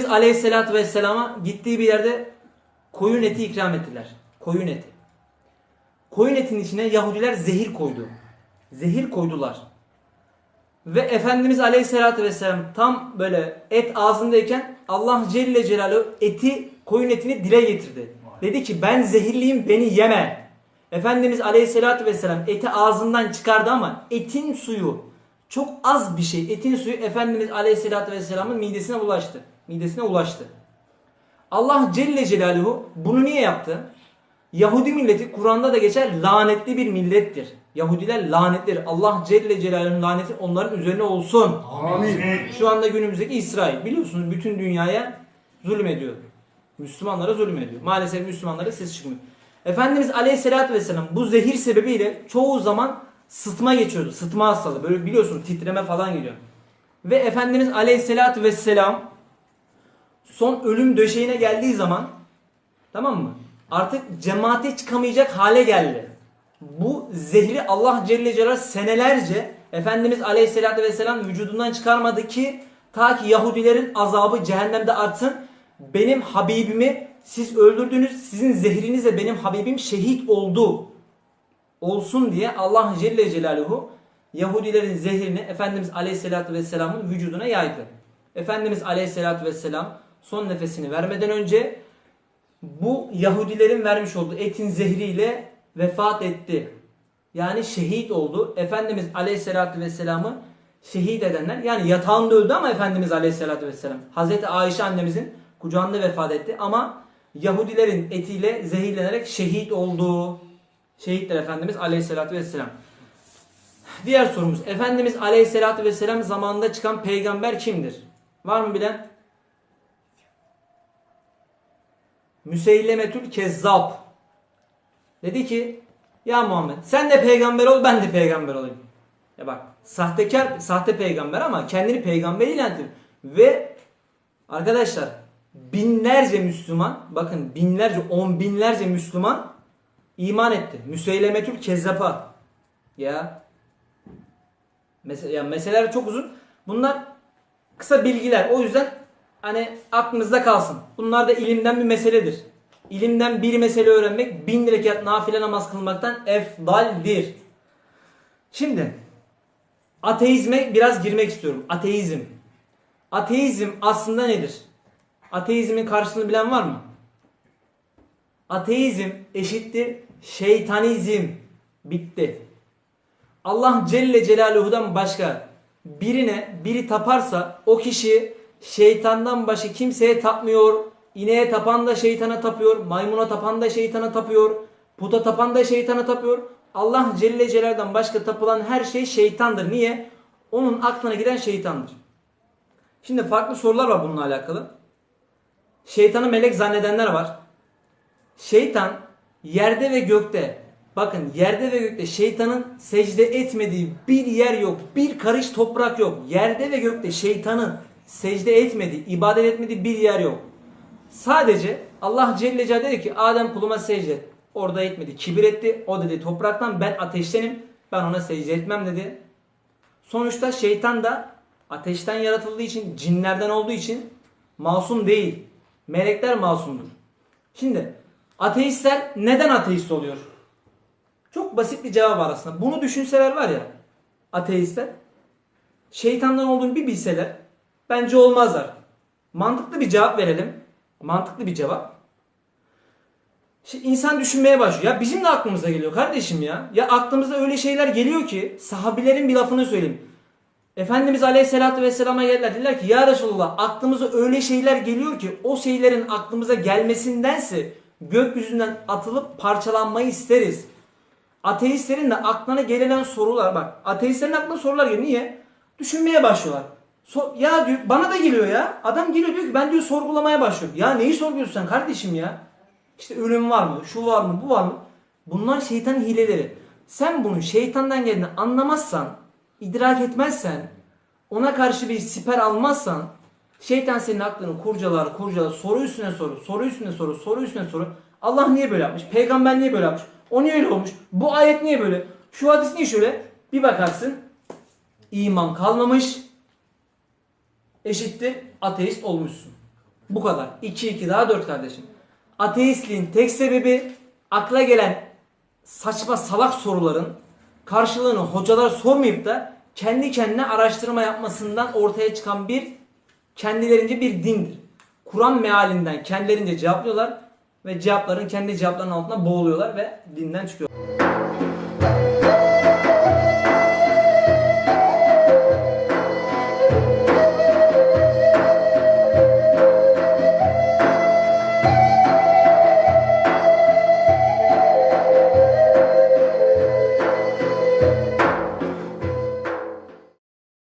Efendimiz Aleyhisselatü Vesselam'a gittiği bir yerde koyun eti ikram ettiler. Koyun eti. Koyun etinin içine Yahudiler zehir koydu. Zehir koydular. Ve Efendimiz Aleyhisselatü Vesselam tam böyle et ağzındayken Allah Celle Celaluhu eti koyun etini dile getirdi. Dedi ki ben zehirliyim beni yeme. Efendimiz Aleyhisselatü Vesselam eti ağzından çıkardı ama etin suyu çok az bir şey. Etin suyu Efendimiz Aleyhisselatü Vesselam'ın midesine ulaştı. Midesine ulaştı. Allah Celle Celaluhu bunu niye yaptı? Yahudi milleti Kur'an'da da geçer lanetli bir millettir. Yahudiler lanetlidir. Allah Celle Celaluhu'nun laneti onların üzerine olsun. Amin. Şu anda günümüzdeki İsrail biliyorsunuz bütün dünyaya zulüm ediyor. Müslümanlara zulüm ediyor. Maalesef Müslümanlara ses çıkmıyor. Efendimiz Aleyhisselatü Vesselam bu zehir sebebiyle çoğu zaman sıtma geçiyordu. Sıtma hastalığı. Böyle biliyorsunuz titreme falan geliyor. Ve Efendimiz Aleyhisselatü Vesselam son ölüm döşeğine geldiği zaman tamam mı? Artık cemaate çıkamayacak hale geldi. Bu zehri Allah Celle Celaluhu senelerce Efendimiz Aleyhisselatü Vesselam vücudundan çıkarmadı ki ta ki Yahudilerin azabı cehennemde artsın. Benim Habibimi siz öldürdünüz. Sizin zehrinizle benim Habibim şehit oldu. Olsun diye Allah Celle Celaluhu Yahudilerin zehrini Efendimiz Aleyhisselatü Vesselam'ın vücuduna yaydı. Efendimiz Aleyhisselatü Vesselam son nefesini vermeden önce bu Yahudilerin vermiş olduğu etin zehriyle vefat etti. Yani şehit oldu. Efendimiz Aleyhisselatü Vesselam'ı şehit edenler yani yatağında öldü ama Efendimiz Aleyhisselatü Vesselam Hazreti Ayşe annemizin kucağında vefat etti ama Yahudilerin etiyle zehirlenerek şehit oldu. Şehitler Efendimiz Aleyhisselatü Vesselam. Diğer sorumuz. Efendimiz Aleyhisselatü Vesselam zamanında çıkan peygamber kimdir? Var mı bilen? Müseylemetül Kezzab. Dedi ki ya Muhammed sen de peygamber ol ben de peygamber olayım. Ya bak sahtekar sahte peygamber ama kendini peygamber ilan etti. Ve arkadaşlar binlerce Müslüman bakın binlerce on binlerce Müslüman iman etti. Müseylemetül Kezzab'a. Ya Mesela, ya meseleler çok uzun. Bunlar kısa bilgiler. O yüzden hani aklınızda kalsın. Bunlar da ilimden bir meseledir. İlimden bir mesele öğrenmek bin rekat nafile namaz kılmaktan efdaldir. Şimdi ateizme biraz girmek istiyorum. Ateizm. Ateizm aslında nedir? Ateizmin karşılığını bilen var mı? Ateizm eşittir şeytanizm. Bitti. Allah Celle Celaluhu'dan başka birine biri taparsa o kişi şeytandan başka kimseye tapmıyor. İneğe tapan da şeytana tapıyor. Maymuna tapan da şeytana tapıyor. Puta tapan da şeytana tapıyor. Allah Celle Celaluhu'dan başka tapılan her şey şeytandır. Niye? Onun aklına giden şeytandır. Şimdi farklı sorular var bununla alakalı. Şeytanı melek zannedenler var. Şeytan yerde ve gökte bakın yerde ve gökte şeytanın secde etmediği bir yer yok. Bir karış toprak yok. Yerde ve gökte şeytanın secde etmediği, ibadet etmediği bir yer yok. Sadece Allah Celle Celaluhu dedi ki Adem kuluma secde et. Orada etmedi. Kibir etti. O dedi topraktan ben ateştenim. Ben ona secde etmem dedi. Sonuçta şeytan da ateşten yaratıldığı için, cinlerden olduğu için masum değil. Melekler masumdur. Şimdi ateistler neden ateist oluyor? Çok basit bir cevap var aslında. Bunu düşünseler var ya ateistler şeytandan olduğunu bir bilseler bence olmazlar. Mantıklı bir cevap verelim. Mantıklı bir cevap. Şimdi insan düşünmeye başlıyor. Ya bizim de aklımıza geliyor kardeşim ya. Ya aklımıza öyle şeyler geliyor ki sahabilerin bir lafını söyleyeyim. Efendimiz Aleyhisselatü Vesselam'a geldiler. Dediler ki ya Resulallah aklımıza öyle şeyler geliyor ki o şeylerin aklımıza gelmesindense gökyüzünden atılıp parçalanmayı isteriz. Ateistlerin de aklına gelen sorular bak. Ateistlerin aklına sorular geliyor. Niye? Düşünmeye başlıyorlar. So- ya diyor bana da geliyor ya. Adam geliyor diyor ki ben diyor sorgulamaya başlıyorum. Ya neyi sorguluyorsun sen kardeşim ya? İşte ölüm var mı? Şu var mı? Bu var mı? Bunlar şeytanın hileleri. Sen bunun şeytandan geldiğini anlamazsan, idrak etmezsen, ona karşı bir siper almazsan, şeytan senin aklını kurcalar, kurcalar, soru üstüne soru, soru üstüne soru, soru üstüne soru. Allah niye böyle yapmış? Peygamber niye böyle yapmış? O niye öyle olmuş? Bu ayet niye böyle? Şu hadis niye şöyle? Bir bakarsın, iman kalmamış, eşittir ateist olmuşsun. Bu kadar. 2 2 daha 4 kardeşim. Ateistliğin tek sebebi akla gelen saçma salak soruların karşılığını hocalar sormayıp da kendi kendine araştırma yapmasından ortaya çıkan bir kendilerince bir dindir. Kur'an mealinden kendilerince cevaplıyorlar ve cevapların kendi cevaplarının altına boğuluyorlar ve dinden çıkıyor.